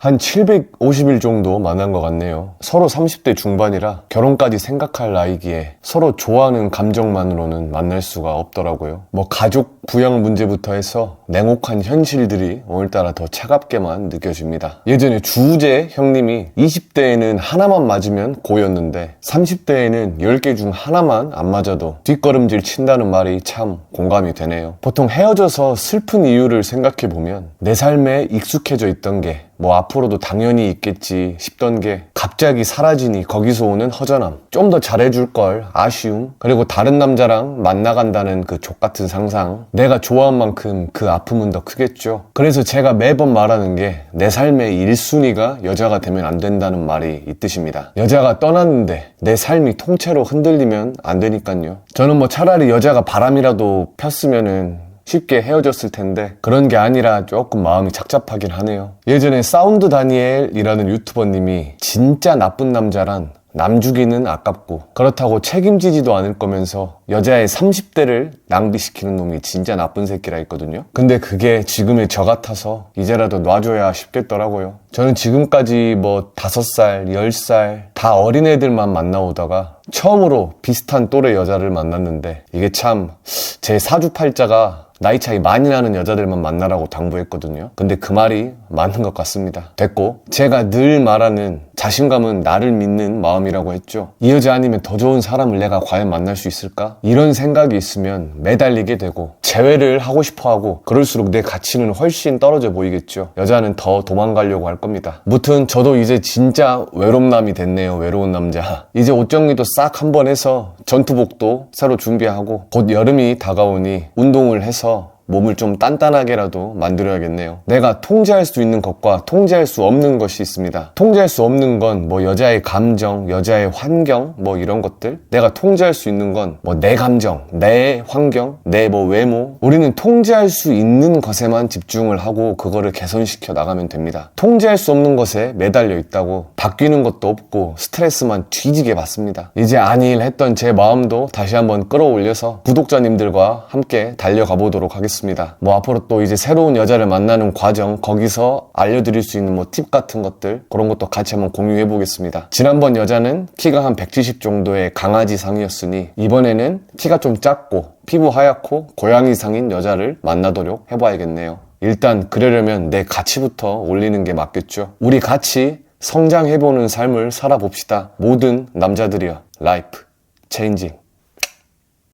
한 750일 정도 만난 것 같네요. 서로 30대 중반이라 결혼까지 생각할 나이기에 서로 좋아하는 감정만으로는 만날 수가 없더라고요. 뭐 가족 부양 문제부터 해서 냉혹한 현실들이 오늘따라 더 차갑게만 느껴집니다. 예전에 주우재 형님이 20대에는 하나만 맞으면 고였는데 30대에는 10개 중 하나만 안 맞아도 뒷걸음질 친다는 말이 참 공감이 되네요. 보통 헤어져서 슬픈 이유를 생각해보면 내 삶에 익숙해져 있던 게뭐 앞으로도 당연히 있겠지 싶던 게 갑자기 사라지니 거기서 오는 허전함 좀 더 잘해줄 걸 아쉬움 그리고 다른 남자랑 만나간다는 그 족같은 상상 내가 좋아한 만큼 그 아픔은 더 크겠죠. 그래서 제가 매번 말하는 게 내 삶의 1순위가 여자가 되면 안 된다는 말이 있듯입니다. 여자가 떠났는데 내 삶이 통째로 흔들리면 안 되니까요. 저는 뭐 차라리 여자가 바람이라도 폈으면은 쉽게 헤어졌을 텐데 그런 게 아니라 조금 마음이 착잡하긴 하네요. 예전에 사운드 다니엘이라는 유튜버님이 진짜 나쁜 남자란 남 주기는 아깝고 그렇다고 책임지지도 않을 거면서 여자의 30대를 낭비시키는 놈이 진짜 나쁜 새끼라 했거든요. 근데 그게 지금의 저 같아서 이제라도 놔줘야 싶겠더라고요. 저는 지금까지 뭐 5살, 10살 다 어린애들만 만나오다가 처음으로 비슷한 또래 여자를 만났는데 이게 참 제 사주팔자가 나이 차이 많이 나는 여자들만 만나라고 당부했거든요. 근데 그 말이 맞는 것 같습니다. 됐고, 제가 늘 말하는 자신감은 나를 믿는 마음이라고 했죠. 이 여자 아니면 더 좋은 사람을 내가 과연 만날 수 있을까? 이런 생각이 있으면 매달리게 되고, 재회를 하고 싶어 하고, 그럴수록 내 가치는 훨씬 떨어져 보이겠죠. 여자는 더 도망가려고 할 겁니다. 무튼 저도 이제 진짜 외롭남이 됐네요. 외로운 남자. 이제 옷 정리도 싹 한 번 해서 전투복도 새로 준비하고, 곧 여름이 다가오니 운동을 해서 몸을 좀 단단하게라도 만들어야겠네요. 내가 통제할 수 있는 것과 통제할 수 없는 것이 있습니다. 통제할 수 없는 건 뭐 여자의 감정, 여자의 환경, 뭐 이런 것들. 내가 통제할 수 있는 건 뭐 내 감정, 내 환경, 내 뭐 외모. 우리는 통제할 수 있는 것에만 집중을 하고 그거를 개선시켜 나가면 됩니다. 통제할 수 없는 것에 매달려 있다고 바뀌는 것도 없고 스트레스만 뒤지게 받습니다. 이제 아닐 했던 제 마음도 다시 한번 끌어올려서 구독자님들과 함께 달려가 보도록 하겠 습니다. 뭐 앞으로 또 이제 새로운 여자를 만나는 과정 거기서 알려드릴 수 있는 뭐 팁 같은 것들 그런 것도 같이 한번 공유해 보겠습니다. 지난번 여자는 키가 한 170 정도의 강아지 상이었으니 이번에는 키가 좀 작고 피부 하얗고 고양이 상인 여자를 만나도록 해봐야겠네요. 일단 그러려면 내 가치부터 올리는 게 맞겠죠. 우리 같이 성장해보는 삶을 살아봅시다. 모든 남자들이여. 라이프 체인징.